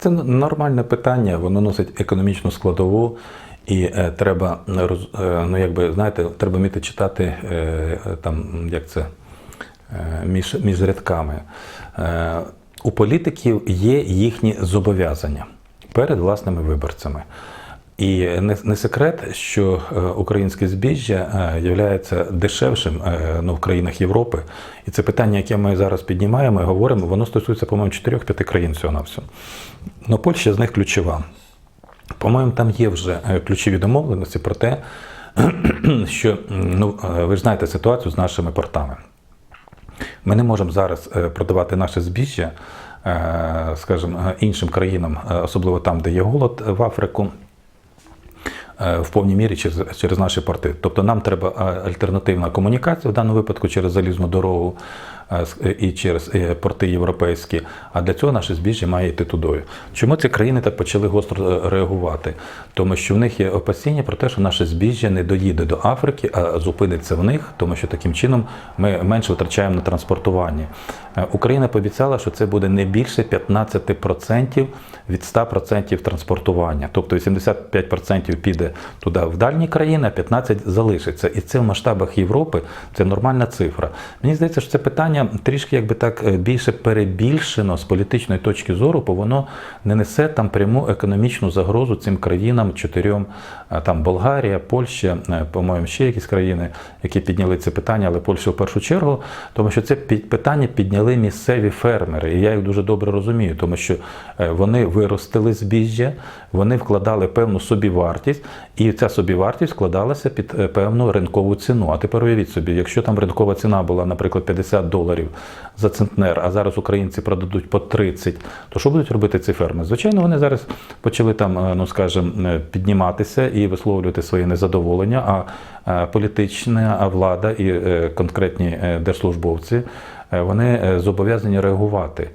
Це нормальне питання, воно носить економічну складову, і е, треба роз- е, ну якби знаєте, треба вміти читати е, е, там, як це е, між, між рядками. Е, у політиків є їхні зобов'язання перед власними виборцями. І не, секрет, що е, українське збіжжя е, є дешевшим е, ну, в країнах Європи. І це питання, яке ми зараз піднімаємо і говоримо, воно стосується, по-моєму, 4-5 країн всього на всьому. Ну, Польща з них ключова. По-моєму, там є вже ключові домовленості про те, що ну, ви ж знаєте ситуацію з нашими портами. Ми не можемо зараз продавати наше збіжжя, скажімо, іншим країнам, особливо там, де є голод в Африку. Е, В повній мірі через, через наші порти. Тобто нам треба е, альтернативна комунікація в даному випадку через залізну дорогу і через е, порти європейські. А для цього наше збіжжя має йти тудою. Чому ці країни так почали гостро е, реагувати? Тому що в них є опасіння про те, що наше збіжжя не доїде до Африки, а зупиниться в них, тому що таким чином ми менше витрачаємо на транспортування. Е, Україна пообіцяла, що це буде не більше 15% від 100% транспортування. Тобто 85% піде туди в дальні країни, а 15% залишиться. І це в масштабах Європи це нормальна цифра. Мені здається, що це питання трішки якби так е, більше перебільшено з політичної точки зору, бо воно не несе там пряму економічну загрозу цим країнам, чотирьом е, там Болгарія, Польща, е, по-моєму, ще якісь країни, які підняли це питання, але Польща в першу чергу, тому що це питання підняли місцеві фермери. І я їх дуже добре розумію, тому що вони виростили збіжжя, вони вкладали певну собівартість, і ця собівартість вкладалася під певну ринкову ціну. А тепер уявіть собі, якщо там ринкова ціна була, наприклад, 50 доларів за центнер, а зараз українці продадуть по 30, то що будуть робити ці ферми? Звичайно, вони зараз почали там, е, ну скажімо, е, підніматися і висловлювати своє незадоволення. А е, політична влада і конкретні держслужбовці вони зобов'язані реагувати.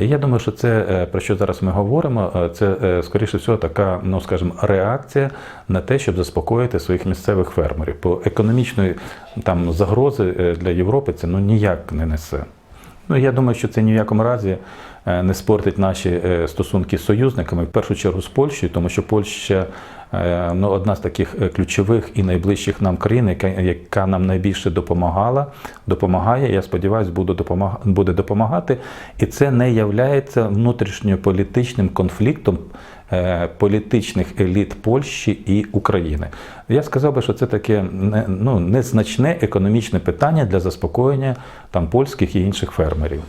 І я думаю, що це е, про що зараз ми говоримо, е, це е, скоріше всього така, ну скажімо, реакція на те, щоб заспокоїти своїх місцевих фермерів. Бо економічної там загрози для Європи це ну ніяк не несе. Ну я думаю, що це ні в якому разі не спортить наші е, стосунки з союзниками, в першу чергу з Польщею, тому що Польща е, ну, одна з таких е, ключових і найближчих нам країн, яка, яка нам найбільше допомагала, допомагає. Я сподіваюся, буде допомагати, буде допомагати. І це не являється внутрішньополітичним конфліктом е, політичних еліт Польщі і України. Я сказав би, що це таке ну, незначне економічне питання для заспокоєння там польських і інших фермерів.